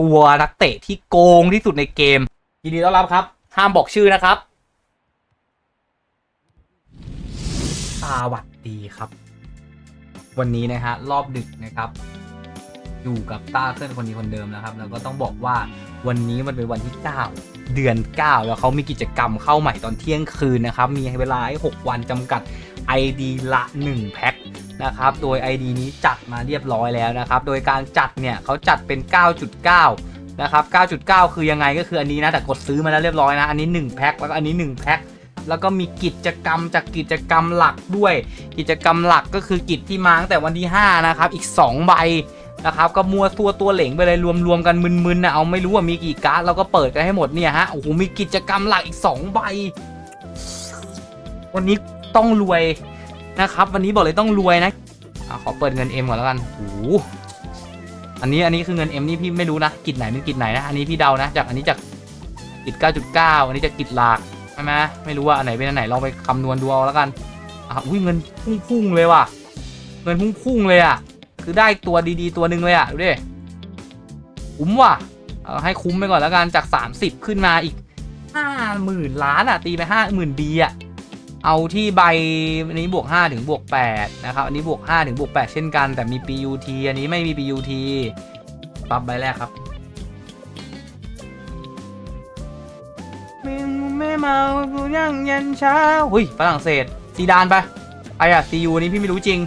ตัวนักเตะที่โกงที่สุดในเกมยินดีต้อนรับครับ ห้ามบอกชื่อนะครับสวัสดีครับ วันนี้นะฮะรอบดึกนะครับ อยู่กับต้าเพื่อนคนนี้คนเดิมนะครับ แล้วก็ต้องบอกว่าวันนี้มันเป็นวันที่ 9 เดือน 9 แล้วเขามีกิจกรรมเข้าใหม่ตอนเที่ยงคืนนะครับ มีเวลาให้6วันจำกัด ID ละ 1 แพ็ค นะครับ โดย ID นี้จัดมาเรียบร้อยแล้วนะครับ โดยการจัดเนี่ยเขาจัดเป็น 9.9 นะครับ 9.9 คือยังไงก็คืออันนี้นะ แต่กดซื้อมาแล้วเรียบร้อยนะ อันนี้ 1 แพ็ค แล้วก็อันนี้ 1 แพ็ค แล้วก็มีกิจกรรมจากกิจกรรมหลักด้วย กิจกรรมหลักก็คือกิจที่มาตั้งแต่วันที่ 5 นะครับ อีก 2 ใบนะครับก็มัวตัวตัวเหลงไปเลยรวมๆกันมึนๆนะเอาไม่รู้ว่ามีกี่การ์ดเราก็เปิดกันให้หมดเนี่ยฮะโอ้โหมีกิจกรรมหลักอีก 2 ใบ วันนี้ต้องรวย นะครับ วันนี้บอกเลยต้องรวยนะอขอเปิดเงิน M ก่อนแล้วกันโอ้อันนี้อันนี้คือเงิน M นี่พี่ไม่รู้นะกิจไหนเป็นกิจไหนนะ อันนี้พี่เดานะ จากอันนี้จากกิจ9.9 อันนี้จากกิจหลักใช่ไหมไม่รู้ว่าอันไหนเป็นอันไหนลองไปคำนวณดูเอาแล้วกันอะอุ้ยเงินพุ่งๆเลยว่ะ เงินพุ่งๆเลยอะ คือได้ตัวดีๆตัวหนึ่งเลยอะดูดิคุ้มว่ะเอาให้คุ้มไปก่อนแล้วกันจาก 30 ขึ้นมาอีก50,000ล้านอะตีไป50,000ดีอะ เอาที่ใบอันนี้บวก 5 ถึงบวก8นะครับ อันนี้บวก 5 ถึงบวก 8 เช่นกัน แต่มี PUT อันนี้ไม่มี PUT ปั๊บใบแรกครับไม่ไม่เมากูยังยันเช้าหุยฝรั่งเศสซีดานไปไอ้อะซียูนี้พี่ไม่รู้จริง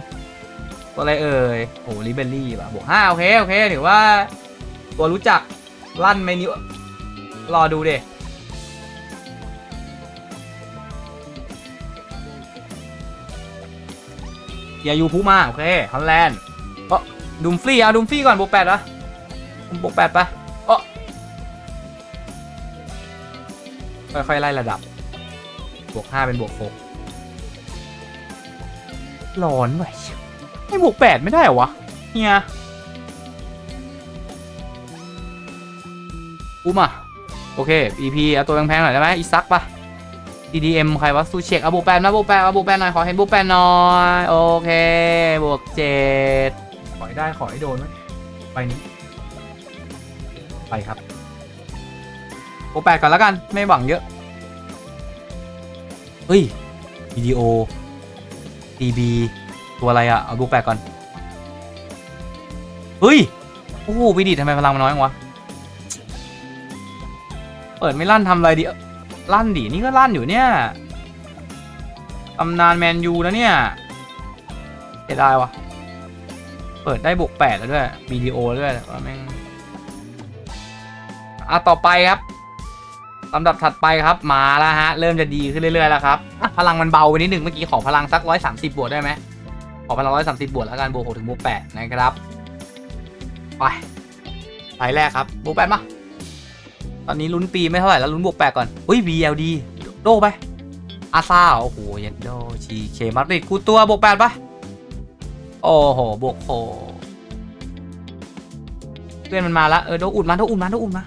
ตัวอะไรเอ่ยโอ้ลิเบลลี่ป่ะบวกห้าโอเค โอเค ถือว่า ตัวรู้จักลั่นเมนิวรอดูเด ย่ายูพูมา โอเคฮอลแลนด์เออดุมฟรีเอาดุมฟรีก่อนบวกแปดวะบวกแปดปะเออค่อยๆไล่ระดับ บวกห้าเป็นบวกหกร้อนว่ะไม่บวกแปดไม่ได้เหรอวะเฮียอุ้มอะ โอเค EP เอาตัวแพงๆหน่อยได้ไหมอีซักปะ DDM ใครวะซูเช็คเอาบวกแปดนะบวกแปดเอาบวกแปดหน่อยขอเห็นบวกแปดหน่อยโอเคบวกเจ็ดขอให้ได้ขอให้โดนไหมไปนี้ไปครับบวกแปดก่อนแล้วกันไม่หวังเยอะเฮ้ยวิดีโอ DB ตัวอะไรอะเอาบวกแปดก่อนเฮ้ยโอ้โหวิดิตทำไมพลังมันน้อยจังวะเปิดไม่ลั่นทำอะไรดีเอ้อ ลั่นดินี่ก็ลั่นอยู่เนี่ยตำนานแมนยูนะเนี่ยเสียดายวะเปิดได้บวกแปดแล้วด้วยวิดีโอด้วยว่าแม่งอะต่อไปครับลำดับถัดไปครับมาแล้วฮะ เริ่มจะดีขึ้นเรื่อยๆแล้วครับ พลังมันเบาไปนิดหนึ่งเมื่อกี้ขอพลังสักร้อยสามสิบบวกได้ไหมขอพลังร้อยสามสิบบวกแล้วกันบวกหกถึงบวกแปดนะครับ ไปไปแรกครับบวกแปดมา ตอนนี้ลุ้นปีไม่เท่าไหร่แล้วลุ้นบวกแปดก่อนอุ้ย BLD โดไปอาซาโอ้โหเย็นโดชีเคมาดริดกูตัวบวกแปดปะโอ้โหบวกโหเพื่อนมันมาล้วเออโดอุดมาโดอุดมาโดอุดมา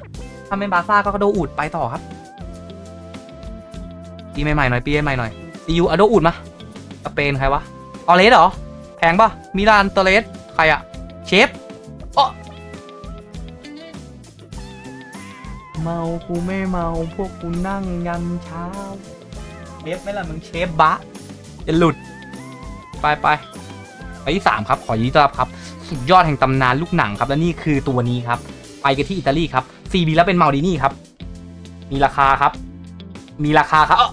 ถ้าเป็นบาซ่าก็โดอุดไปต่อครับปีใหม่ๆหน่อยปีใหม่ๆหน่อยซียูอะโดอุดมาสเปนใครวะออเลสเหรอแพงปะมิลานเตเลสใครอะเชฟอ๋อ เมากูไม่เมาพวกกูนั่งยันเช้าเชฟไหม่ล่ะมึงเชฟบะจะหลุด ไปไปไปที่สามครับ ขอยินดีต้อนรับครับ สุดยอดแห่งตำนานลูกหนังครับ และนี่คือตัวนี้ครับ ไปกันที่อิตาลีครับ CB แล้วเป็นเมาดินี่ครับ มีราคาครับ มีราคาครับเอ้อ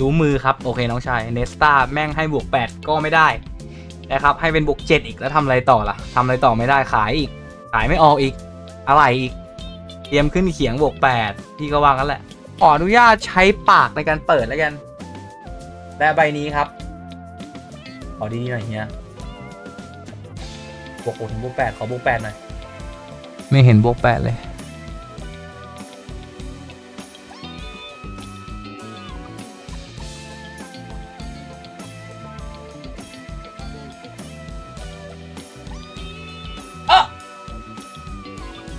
ดูมือครับ โอเคน้องชายเนสตาแม่งให้บวก 8 ก็ไม่ได้นะครับ ให้เป็นบวก 7 อีกแล้วทำอะไรต่อล่ะทำอะไรต่อไม่ได้ขายอีก ขายไม่ออกอีก อะไรอีก เตรียมขึ้นเขียงบวกแปดพี่ก็ว่างั้นแหละ ขออนุญาตใช้ปากในการเปิดแล้วกัน แต่ใบนี้ครับ ขอดีๆหน่อยเฮียบวกหกถึงบวกแปดขอบวกแปดหน่อย ไม่เห็นบวกแปดเลย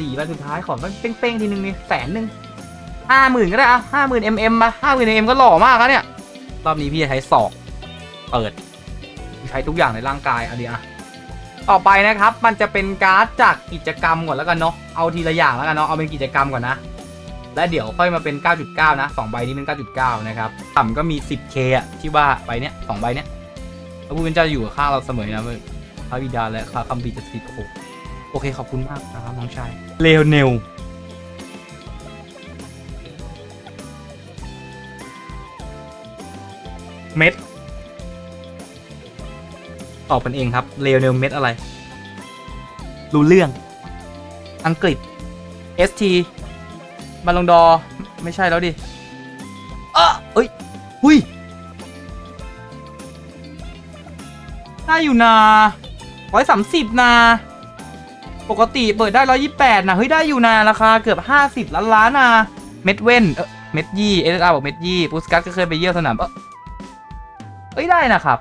สี่ใบสุดท้ายขอมันเป้งๆทีนึงนี่แสนหนึ่งห้าหมื่นก็ได้อะห้าหมื่นเอ็มเอ็มมาห้าหมื่นเอ็มก็หล่อมากแล้วเนี่ยรอบนี้พี่จะใช้ศอก เปิด ใช้ทุกอย่างในร่างกายเอาดีอะต่อไปนะครับมันจะเป็นการ์ดจากกิจกรรมก่อนแล้วกันเนาะเอาทีละอย่างแล้วกันเนาะเอาเป็นกิจกรรมก่อนนะและเดี๋ยวค่อยมาเป็น 9.9 นะสองใบนี้เป็น 9.9 นะครับ ต่ำก็มี 10k อะที่ว่าใบเนี้ยสองใบเนี้ยพระผู้เป็นเจ้าอยู่ข้างเราเสมอนะพระบิดาและพระคัมภีร์จะสิทธิ์โอ้ โหโอเคขอบคุณมากนะครับน้องชายเลโอเนลเม็ดตอบกันเองครับเลโอเนลเม็ดอะไร รู้เรื่อง อังกฤษ ST บาลงดอร์ไม่ใช่แล้วดิเออเอ้ย หุยได้อยู่นาร้อยสามสิบนา ปกติเปิดได้ร้อยี่แปดนะ เฮ้ย ได้อยู่นาราคาเกือบห้าสิบล้านล้านนะ เม็ดเว้นเออเม็ดยี่เอสอาร์บอกเม็ดยี่ปูสกัสก็เคยไปเยี่ยมสนามเออเอ้ย ได้นะครับ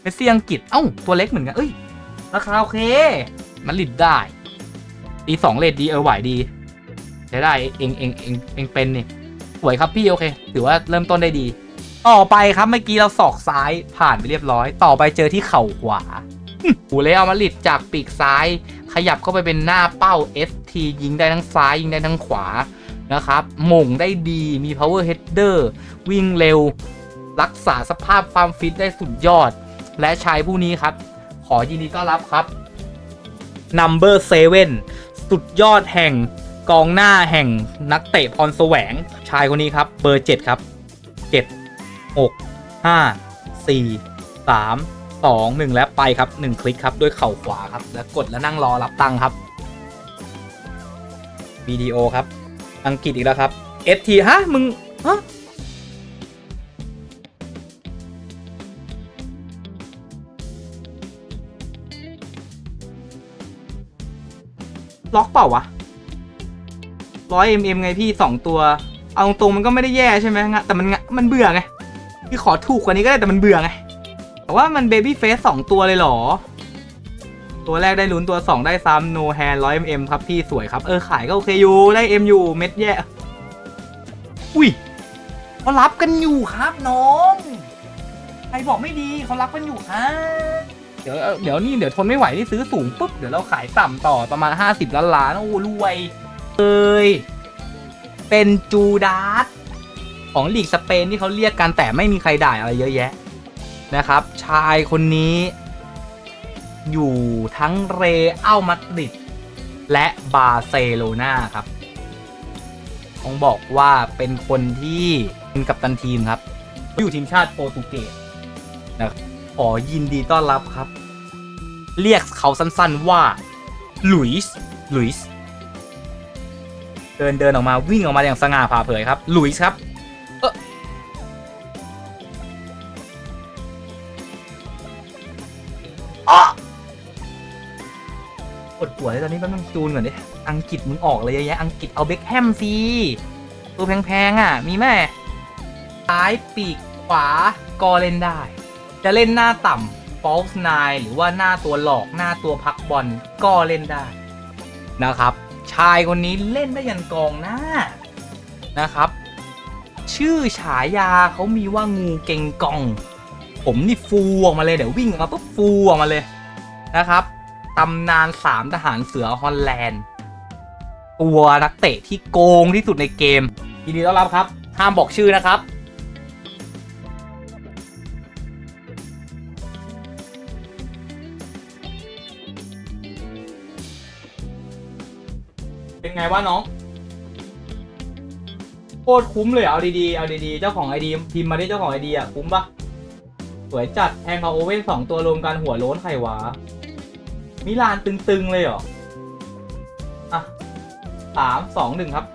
เมสซี่อังกฤษเอ้า ตัวเล็กเหมือนกัน เอ้ย ราคาโอเค มันหลิดได้ดีสองเลดดีเออไหวดีใช้ได้เองเองเองเองเป็นนี่สวยครับพี่โอเค ถือว่าเริ่มต้นได้ดี ต่อไปครับเมื่อกี้เราศอกซ้ายผ่านไปเรียบร้อย ต่อไปเจอที่เข่าขวาหูเลเอามาลิดจากปีกซ้าย ขยับเข้าไปเป็นหน้าเป้า ST ยิงได้ทั้งซ้ายยิงได้ทั้งขวานะครับหม่งได้ดีมี power header วิ่งเร็ว รักษาสภาพความฟิตได้สุดยอด และชายผู้นี้ครับ ขอยินดีต้อนรับครับ number 7 สุดยอดแห่งกองหน้าแห่งนักเตะพรแสวง ชายคนนี้ครับ เบอร์ 7 ครับ 7 6 5 4 3 2 1 และไปครับ 1 คลิกครับ ด้วยเข่าขวาครับ แล้วกดแล้วนั่งรอรับตังค์ครับวิดีโอครับ อังกฤษอีกแล้วครับ ST ฮะ มึง ฮะล็อกเปล่าวะร้อย mm ไงพี่สองตัว เอาตรงมันก็ไม่ได้แย่ใช่ไหมงะแต่มันงะมันเบื่อไง พี่ขอถูกกว่านี้ก็ได้แต่มันเบื่อไง แต่ว่ามันเบบี้เฟสสองตัวเลยเหรอ ตัวแรกได้ลุ้นตัว 2 ได้ซ้ำ no hand 100 mm ครับพี่สวยครับ เออ ขายก็โอเคอยู่ ได้ M อยู่เม็ดแย่ อุ้ยเขารับกันอยู่ครับน้องใครบอกไม่ดีเขารับกันอยู่ครับเดี๋ยวเดี๋ยวนี่เดี๋ยวทนไม่ไหวที่ซื้อสูงปุ๊บเดี๋ยวเราขายต่ำต่อประมาณ 50 ล้านล้านโอ้รวยเอยเป็นจูดาสของลีกสเปนที่เขาเรียกกันแต่ไม่มีใครด่าอะไรเยอะแยะ นะครับ ชายคนนี้ อยู่ทั้งเรอัลมาดริดและบาร์เซโลนาครับต้องบอกว่าเป็นคนที่เป็นกัปตันทีมครับ อยู่ทีมชาติโปรตุเกสนะขอยินดีต้อนรับครับ เรียกเขาสั้นๆว่าหลุยส์หลุยส์เดินเดินออกมาวิ่งออกมาอย่างสง่าผ่าเผยครับหลุยส์ครับ ปวดหัวเลยตอนนี้แป๊บนึงจูนก่อนดิ อังกฤษมึงออกเลยเยอะแยะอังกฤษเอาเบคแฮมสิตัวแพงๆอะ มีแม่ซ้ายปีกขวาก็เล่นได้ จะเล่นหน้าต่ำ false nine หรือว่าหน้าตัวหลอกหน้าตัวพักบอลก็เล่นได้นะครับ ชายคนนี้เล่นได้ยันกองหน้านะครับ ชื่อฉายาเขามีว่างูเก่งกอง ผมนี่ฟูออกมาเลยเดี๋ยววิ่งออกมาปุ๊บฟูออกมาเลยนะครับ ตำนานสามทหารเสือฮอลแลนด์ ตัวนักเตะที่โกงที่สุดในเกมยินดีต้อนรับครับ ห้ามบอกชื่อนะครับเป็นไงวะน้องโคตรคุ้มเลยเอาดีๆ เอาดีๆ เจ้าของไอดีพิมพ์มาได้เจ้าของไอดีอะ คุ้มปะสวยจัดแทงกับโอเว่นสองตัวรวมกันหัวโล้นไขวา มิลานตึงๆเลยเหรอ อะสามสองหนึ่งครับ